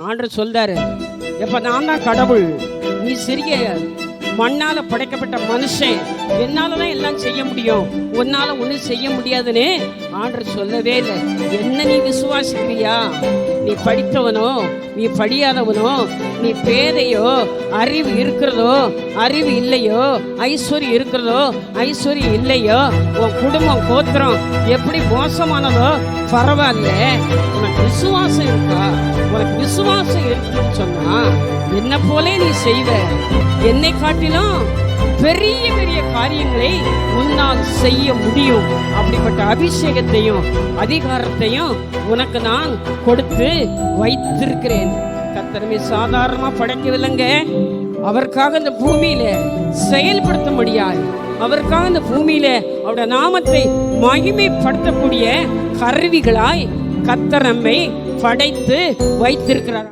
ஆண்டர் சொல்றாரு எப்ப நான் தான் கடவுள் நீ சிறிய மண்ணால படைக்கப்பட்ட மனுஷன் என்னாலதான் எல்லாம் செய்ய முடியும்? உன்னால ஒண்ணும் செய்ய முடியாதுன்னு ஆண்டர் சொல்லவே இல்லை. என்ன நீ விசுவாசிக்கிறியா? நீ படித்தவனோ நீ படியாதவனோ நீ பேதையோ அறிவு இருக்கிறதோ அறிவு இல்லையோ ஐஸ்வர்யம் இருக்கிறதோ ஐஸ்வர்யம் இல்லையோ உன் குடும்பம் கோத்திரம் எப்படி மோசமானதோ பரவாயில்ல. உனக்கு விசுவாசம் இருக்கா? உனக்கு விசுவாசம் இருக்குன்னு சொன்னா என்ன போலே நீ செய்வ. என்னை காட்டிலும் பெரிய பெரிய காரியங்களை உன்னால் செய்ய முடியும். அப்படிப்பட்ட அபிஷேகத்தையும் அதிகாரத்தையும் உனக்கு நான் கொடுத்து வைத்திருக்கிறேன். கத்தருமே சாதாரணமா படைக்கவில்லைங்க. அவருக்காக இந்த பூமியில செயல்படுத்த முடியாது அவருக்காக இந்த பூமியில அவருடைய நாமத்தை மகிமைப்படுத்தக்கூடிய கருவிகளாய் கத்தர் நம்மை படைத்து வைத்திருக்கிறார்.